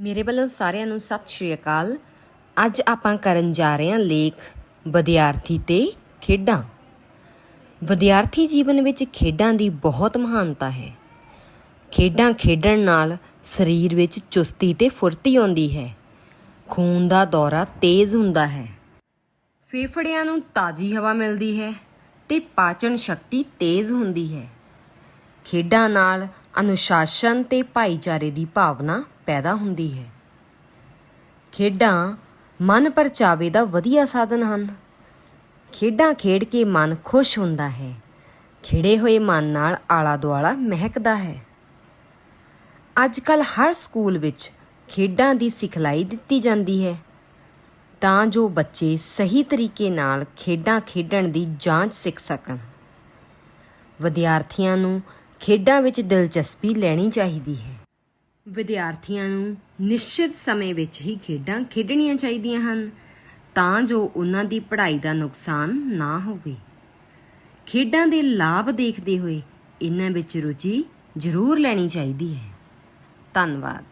ਮੇਰੇ ਵੱਲੋਂ ਸਾਰਿਆਂ ਨੂੰ ਸਤਿ ਸ਼੍ਰੀ ਅਕਾਲ। ਅੱਜ ਆਪਾਂ ਕਰਨ ਜਾ ਰਹੇ ਹਾਂ ਲੇਖ ਵਿਦਿਆਰਥੀ ਤੇ ਖੇਡਾਂ। ਵਿਦਿਆਰਥੀ ਜੀਵਨ ਵਿੱਚ ਖੇਡਾਂ ਦੀ ਬਹੁਤ ਮਹਾਨਤਾ ਹੈ। ਖੇਡਾਂ ਖੇਡਣ ਨਾਲ ਸਰੀਰ ਵਿੱਚ ਚੁਸਤੀ ਤੇ ਫੁਰਤੀ ਆਉਂਦੀ ਹੈ। ਖੂਨ ਦਾ ਦੌਰਾ ਤੇਜ਼ ਹੁੰਦਾ ਹੈ। ਫੇਫੜਿਆਂ ਨੂੰ ਤਾਜ਼ੀ ਹਵਾ ਮਿਲਦੀ ਹੈ ਤੇ ਪਾਚਨ ਸ਼ਕਤੀ ਤੇਜ਼ ਹੁੰਦੀ ਹੈ। ਖੇਡਾਂ ਨਾਲ ਅਨੁਸ਼ਾਸਨ ਤੇ ਭਾਈਚਾਰੇ ਦੀ ਭਾਵਨਾ ਪੈਦਾ ਹੁੰਦੀ ਹੈ। ਖੇਡਾਂ ਮਨ ਪਰਚਾਵੇ ਦਾ ਵਧੀਆ ਸਾਧਨ ਹਨ। ਖੇਡਾਂ ਖੇਡ ਕੇ ਮਨ ਖੁਸ਼ ਹੁੰਦਾ ਹੈ। ਖਿੜੇ ਹੋਏ ਮਨ ਨਾਲ ਆਲਾ ਦੁਆਲਾ ਮਹਿਕਦਾ ਹੈ। ਅੱਜ ਕੱਲ ਹਰ ਸਕੂਲ ਵਿੱਚ ਖੇਡਾਂ ਦੀ ਸਿਖਲਾਈ ਦਿੱਤੀ ਜਾਂਦੀ ਹੈ। ਤਾਂ ਜੋ ਬੱਚੇ ਸਹੀ ਤਰੀਕੇ ਨਾਲ ਖੇਡਾਂ ਖੇਡਣ ਦੀ ਜਾਂਚ ਸਿੱਖ ਸਕਣ। ਵਿਦਿਆਰਥੀਆਂ ਨੂੰ ਖੇਡਾਂ ਵਿੱਚ ਦਿਲਚਸਪੀ ਲੈਣੀ ਚਾਹੀਦੀ ਹੈ। ਵਿਦਿਆਰਥੀਆਂ ਨੂੰ ਨਿਸ਼ਚਿਤ ਸਮੇਂ ਵਿੱਚ ਹੀ ਖੇਡਾਂ ਖੇਡਣੀਆਂ ਚਾਹੀਦੀਆਂ ਹਨ, ਤਾਂ ਜੋ ਉਹਨਾਂ ਦੀ ਪੜ੍ਹਾਈ ਦਾ ਨੁਕਸਾਨ ਨਾ ਹੋਵੇ। ਖੇਡਾਂ ਦੇ ਲਾਭ ਦੇਖਦੇ ਹੋਏ ਇਹਨਾਂ ਵਿੱਚ ਰੁਚੀ ਜ਼ਰੂਰ ਲੈਣੀ ਚਾਹੀਦੀ ਹੈ। ਧੰਨਵਾਦ।